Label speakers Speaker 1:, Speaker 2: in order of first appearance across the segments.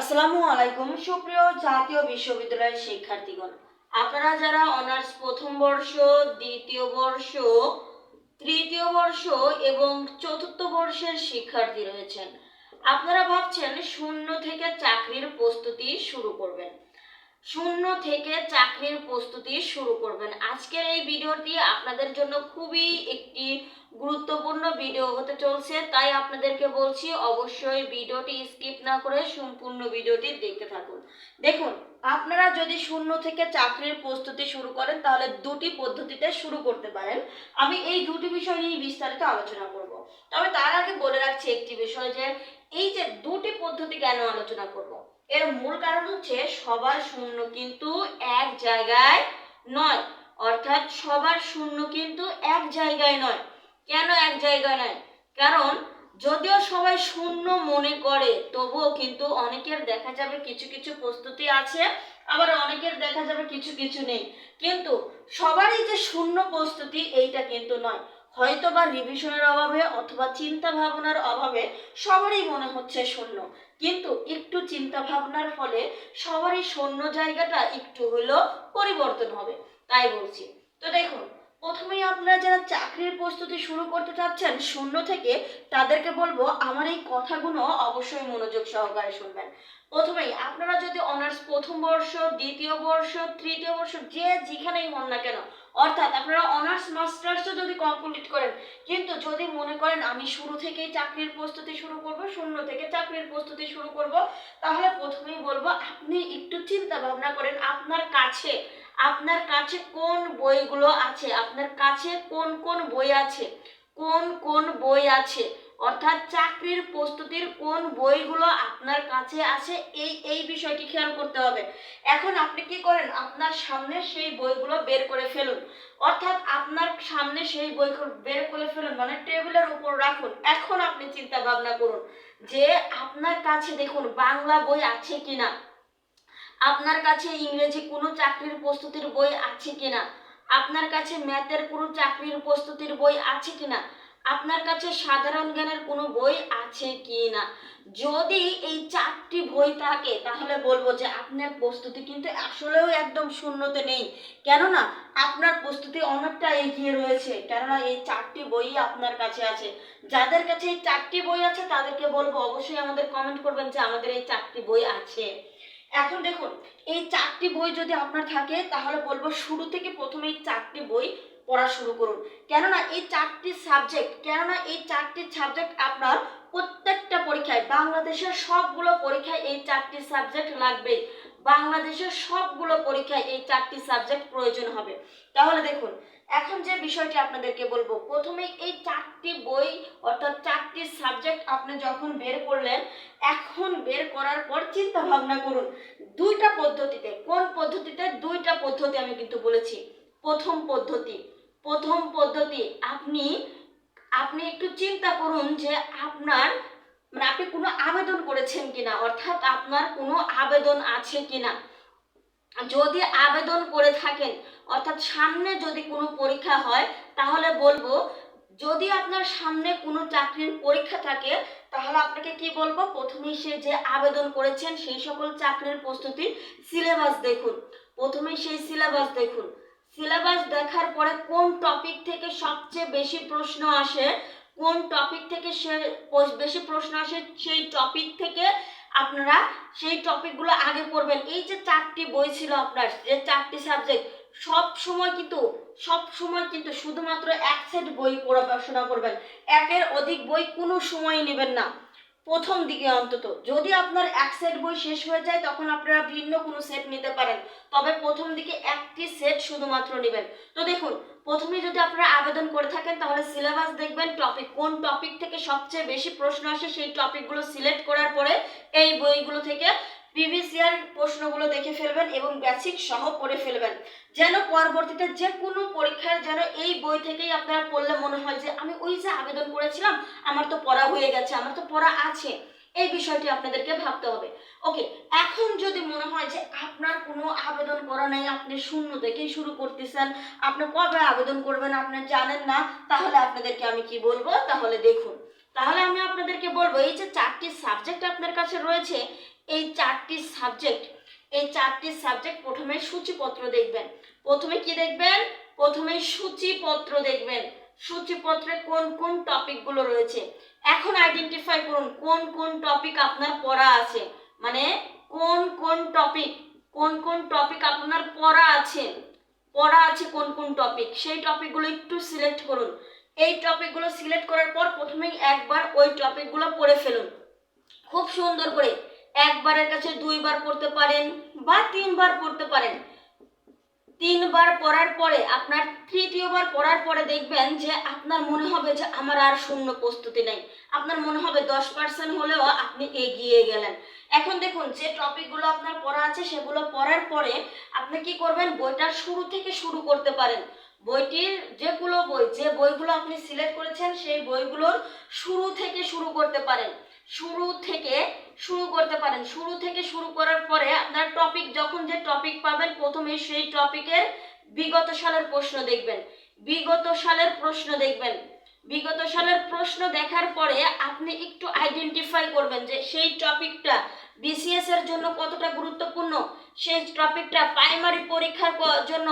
Speaker 1: আসসালামু আলাইকুম, সুপ্রিয় জাতীয় বিশ্ববিদ্যালয়ের শিক্ষার্থীগণ। আপনারা যারা অনার্স প্রথম বর্ষ, দ্বিতীয় বর্ষ, তৃতীয় বর্ষ এবং চতুর্থ বর্ষের শিক্ষার্থী রয়েছেন, আপনারা ভাবছেন শূন্য থেকে চাকরির প্রস্তুতি শুরু করবেন। শূন্য থেকে চাকরির প্রস্তুতি শুরু করবেন। আজকের এই ভিডিওটি আপনাদের জন্য খুবই একটি গুরুত্বপূর্ণ ভিডিও হতে চলছে, তাই আপনাদেরকে বলছি অবশ্যই ভিডিওটি স্কিপ না করে সম্পূর্ণ ভিডিওটি দেখতে থাকুন। দেখুন, আপনারা যদি শূন্য থেকে চাকরির প্রস্তুতি শুরু করেন, তাহলে দুটি পদ্ধতিতে শুরু করতে পারেন। আমি এই দুটি বিষয় নিয়ে বিস্তারিত আলোচনা করব। তবে তার আগে বলে রাখছি একটি বিষয় যে, এই যে দুটি পদ্ধতি কেন আলোচনা করব? এর মূল কারণ হচ্ছে সবার শূন্য কিন্তু এক জায়গায় নয়। অর্থাৎ সবার শূন্য কিন্তু এক জায়গায় নয়। কেন এক জায়গায় নয়? কারণ যদিও সবাই শূন্য মনে করে, তবুও কিন্তু অনেকের দেখা যাবে কিছু কিছু প্রস্তুতি আছে, আবার অনেকের দেখা যাবে কিছু কিছু নেই। কিন্তু সবারই যে শূন্য প্রস্তুতি, এইটা কিন্তু নয়। হয়তো বা রিভিশনের অভাবে অথবা চিন্তা ভাবনার অভাবে সবারই মনে হচ্ছে শূন্য। কিন্তু একটু চিন্তা ভাবনার ফলে সবারই শূন্য জায়গাটা একটু হলেও পরিবর্তন হবে, তাই বলছি। তো দেখুন প্রথমেই আপনারা যারা চাকরির প্রস্তুতি শুরু করতে চাচ্ছেন, শূন্য থেকে তাদেরকে বলব আমার এই কথাগুলো অবশ্যই মনোযোগ সহকারে শুনবেন। প্রথমেই আপনারা যদি অনার্স প্রথম বর্ষ, দ্বিতীয় বর্ষ, তৃতীয় বর্ষ, যে যেখানেই হন না কেন, অর্থাৎ আপনারা অনার্স, মাস্টার্সও যদি কমপ্লিট করেন, কিন্তু যদি মনে করেন আমি শুরু থেকেই চাকরির প্রস্তুতি শুরু করব, শূন্য থেকে চাকরির প্রস্তুতি শুরু করব, তাহলে প্রথমেই বলব আপনি একটু চিন্তা ভাবনা করেন আপনার কাছে আপনার কাছে কোন বইগুলো আছে? আপনার কাছে কোন কোন বই আছে? কোন কোন বই আছে? অর্থাৎ চাকরির প্রস্তুতির কোন বইগুলো আপনার কাছে আছে? এই এই বিষয়টি খেয়াল করতে হবে। এখন আপনি কি করেন? আপনার সামনে সেই বইগুলো বের করে ফেলুন। অর্থাৎ আপনার সামনে সেই বই বের করে ফেলুন মানে টেবিলের উপর রাখুন। এখন আপনি চিন্তা ভাবনা করুন যে আপনার কাছে দেখুন, বাংলা বই আছে কিনা? আপনার কাছে ইংরেজি কোনো চাকরির প্রস্তুতির বই আছে কিনা? আপনার কাছে ম্যাথের কোনো চাকরির প্রস্তুতির বই আছে কিনা? আপনার কাছে সাধারণ জ্ঞানের কোনো বই আছে কি না যদি এই চারটি বই থাকে, তাহলে বলব যে আপনার প্রস্তুতি কিন্তু আসলেও একদম শূন্যতে নেই। কেননা, আপনার প্রস্তুতি অনেকটা এগিয়ে রয়েছে। কেননা, এই চারটি বই আপনার কাছে আছে। যাদের কাছে এই চারটি বই আছে, তাদেরকে বলব অবশ্যই আমাদের কমেন্ট করবেন যে আমাদের এই চারটি বই আছে। এখন দেখুন, এই চারটি বই যদি আপনার থাকে, তাহলে বলব শুরু থেকে প্রথমে এই চারটি বই পড়া শুরু করুন। কেননা এই চারটি সাবজেক্ট কেননা এই চারটি সাবজেক্ট আপনার প্রত্যেকটা পরীক্ষায়, বাংলাদেশের সবগুলো পরীক্ষায় এই চারটি সাবজেক্ট লাগবেই। বাংলাদেশের সবগুলো পরীক্ষায় এই চারটি সাবজেক্ট প্রয়োজন হবে। তাহলে দেখুন এখন যে বিষয়টি আপনাদেরকে বলব প্রথমে এই চারটি বই অর্থাৎ চারটি সাবজেক্ট আপনি যখন বের করলেন, এখন বের করার পর চিন্তা ভাবনা করুন, দুইটা পদ্ধতিতে, কোন পদ্ধতিতে দুইটা পদ্ধতি আমি কিন্তু বলেছি। প্রথম পদ্ধতি প্রথম পদ্ধতি আপনি আপনি একটু চিন্তা করুন যে আপনার মানে আপনি কোনো আবেদন করেছেন কিনা, অর্থাৎ আপনার কোনো আবেদন আছে কিনা। যদি আবেদন করে থাকেন, অর্থাৎ সামনে যদি কোনো পরীক্ষা হয়, তাহলে বলব, যদি আপনার সামনে কোনো চাকরির পরীক্ষা থাকে, তাহলে আপনাকে কি বলব? প্রথমেই সে যে আবেদন করেছেন, সেই সকল চাকরির প্রস্তুতির সিলেবাস দেখুন। প্রথমেই সেই সিলেবাস দেখুন। সিলেবাস দেখার পরে কোন টপিক থেকে সবচেয়ে বেশি প্রশ্ন আসে, কোন টপিক থেকে সে বেশি প্রশ্ন আসে, সেই টপিক থেকে আপনারা সেই টপিকগুলো আগে পড়বেন এই যে চারটি বই ছিল আপনার, যে চারটি সাবজেক্ট সব সময় কিন্তু, সব সময় কিন্তু শুধুমাত্র এক সেট বই পড়াশোনা করবেন। একের অধিক বই কোনো সময় নেবেন না। প্রথম দিকে অন্তত। যদি আপনার এক সেট বই শেষ হয়ে যায়, তখন আপনারা ভিন্ন কোনো সেট নিতে পারেন। তবে প্রথম দিকে একটি সেট শুধুমাত্র নেবেন। তো দেখুন প্রথমে যদি আপনারা আবেদন করে থাকেন, তাহলে সিলেবাস দেখবেন টপিক কোন টপিক থেকে সবচেয়ে বেশি প্রশ্ন আসে সেই টপিকগুলো সিলেক্ট করার পরে এই বইগুলো থেকে প্রিভিয়াস ইয়ার প্রশ্নগুলো দেখে ফেলবেন এবং বেসিক সহ পড়ে ফেলবেন। যেন পরবর্তীতে যে কোনো পরীক্ষার যেন এই বই থেকেই আপনারা পড়লে মনে হয় যে, আমি ওই যে আবেদন করেছিলাম, আমার তো পড়া হয়ে গেছে, আমার তো পড়া আছে। এই বিষয়টি আপনাদেরকে ভাবতে হবে। ওকে এখন যদি মনে হয় যে আপনার কোনো আবেদন করা নেই, আপনি শূন্য থেকেই শুরু করতেছেন, আপনি কবে আবেদন করবেন আপনি জানেন না, তাহলে আপনাদেরকে আমি কি বলব? তাহলে দেখুন। তাহলে আমি আপনাদেরকে বলব, এই যে চারটি সাবজেক্ট আপনার কাছে রয়েছে, এই চারটি সাবজেক্ট এই চারটি সাবজেক্ট প্রথমে সূচিপত্র দেখবেন। প্রথমে কি দেখবেন? প্রথমে সূচিপত্র দেখবেন। সূচিপত্রে কোন কোন টপিকগুলো রয়েছে? এখন আইডেন্টিফাই করুন কোন কোন টপিক আপনার পড়া আছে। মানে কোন কোন টপিক কোন কোন টপিক আপনার পড়া আছে। পড়া আছে কোন কোন টপিক সেই টপিকগুলো একটু সিলেক্ট করুন। এই টপিকগুলো সিলেক্ট করার পর প্রথমেই একবার ওই টপিকগুলো পড়ে ফেলুন। খুব সুন্দর করে একবারের কাছে দুইবার পড়তে পারেন বা তিনবার পড়তে পারেন। তিনবার পড়ার পরে, আপনার তৃতীয়বার পড়ার পরে দেখবেন যে আপনার মনে হবে যে আমার আর শূন্য প্রস্তুতি নেই। আপনার মনে হবে দশ পার্সেন্ট হলেও আপনি এগিয়ে গেলেন। এখন দেখুন, যে টপিকগুলো আপনার পড়া আছে, সেগুলো পড়ার পরে আপনি কি করবেন? বইটার শুরু থেকে শুরু করতে পারেন। বইটির যেগুলো বই, যে বইগুলো আপনি সিলেক্ট করেছেন, সেই বইগুলোর শুরু থেকে শুরু করতে পারেন। শুরু থেকে শুরু করতে পারেন। শুরু থেকে শুরু করার পরে আপনার টপিক যখন যে টপিক পাবেন, প্রথমে সেই টপিকের বিগত সালের প্রশ্ন দেখবেন। বিগত সালের প্রশ্ন দেখবেন। বিগত সালের প্রশ্ন দেখার পরে আপনি একটু আইডেন্টিফাই করবেন যে সেই টপিকটা বিসিএস এর জন্য কতটা গুরুত্বপূর্ণ, সেই টপিকটা প্রাইমারি পরীক্ষার জন্য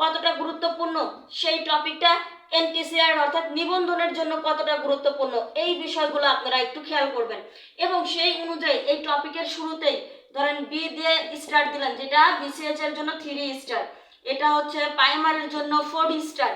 Speaker 1: কতটা গুরুত্বপূর্ণ, সেই টপিকটা এনটিসিআর অর্থাৎ নিবন্ধনের জন্য কতটা গুরুত্বপূর্ণ, এই বিষয়গুলো আপনারা একটু খেয়াল করবেন। এবং সেই অনুযায়ী এই টপিকের শুরুতেই ধরেন বি দিয়ে স্টার দিলেন, যেটা বিসিএস এর জন্য থ্রি স্টার এটা হচ্ছে প্রাইমারির জন্য ফোর স্টার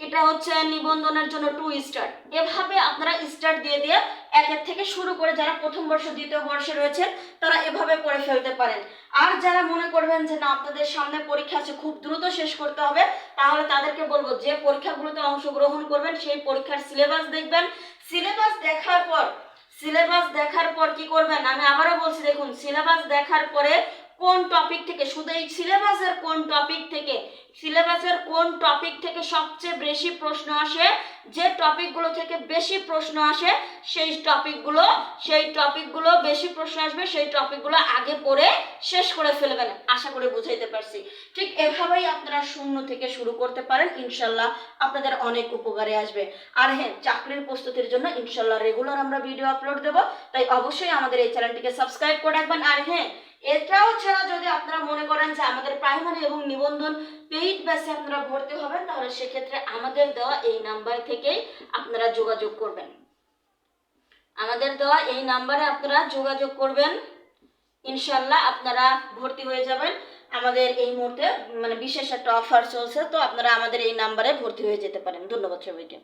Speaker 1: এটা হচ্ছে নিবন্ধনের জন্য টু স্টার এভাবে আপনারা স্টার দিয়ে দিয়ে একের থেকে শুরু করে যারা প্রথম বর্ষ, দ্বিতীয় বর্ষে রয়েছেন, তারা এভাবে পড়ে ফেলতে পারেন। আর যারা মনে করবেন যে, না, আপনাদের সামনে পরীক্ষা আছে, খুব দ্রুত শেষ করতে হবে, তাহলে তাদেরকে বলব, যে পরীক্ষাগুলোতে অংশগ্রহণ করবেন, সেই পরীক্ষার সিলেবাস দেখবেন। সিলেবাস দেখার পর সিলেবাস দেখার পর কি করবেন? আমি আবারও বলছি, দেখুন সিলেবাস দেখার পরে কোন টপিক থেকে, শুধু এই সিলেবাসের কোন টপিক থেকে? সিলেবাসের কোন টপিক থেকে সবচেয়ে বেশি প্রশ্ন আসে? যে টপিকগুলো থেকে বেশি প্রশ্ন আসে, সেই টপিকগুলো সেই টপিকগুলো বেশি প্রশ্ন আসবে, সেই টপিকগুলো আগে পড়ে শেষ করে ফেলবেন। আশা করে বুঝাইতে পারছি। ঠিক এভাবেই আপনারা শূন্য থেকে শুরু করতে পারেন, ইনশাল্লাহ আপনাদের অনেক উপকারে আসবে। আর হ্যাঁ চাকরির প্রস্তুতির জন্য ইনশাল্লাহ রেগুলার আমরা ভিডিও আপলোড দেবো, তাই অবশ্যই আমাদের এই চ্যানেলটিকে সাবস্ক্রাইব করে রাখবেন। আর হ্যাঁ এটাও ছাড়া যদি আপনারা মনে করেন যে আমাদের প্রাইমারি এবং নিবন্ধন পেইড ব্যাচে আপনারা ভর্তি হবেন, তাহলে সেক্ষেত্রে আমাদের দেওয়া এই নাম্বার থেকেই আপনারা যোগাযোগ করবেন। আমাদের দেওয়া এই নাম্বারে আপনারা যোগাযোগ করবেন। ইনশাল্লাহ আপনারা ভর্তি হয়ে যাবেন। আমাদের এই মুহূর্তে মানে বিশেষ একটা অফার চলছে, তো আপনারা আমাদের এই নাম্বারে ভর্তি হয়ে যেতে পারেন। ধন্যবাদ সবাইকে।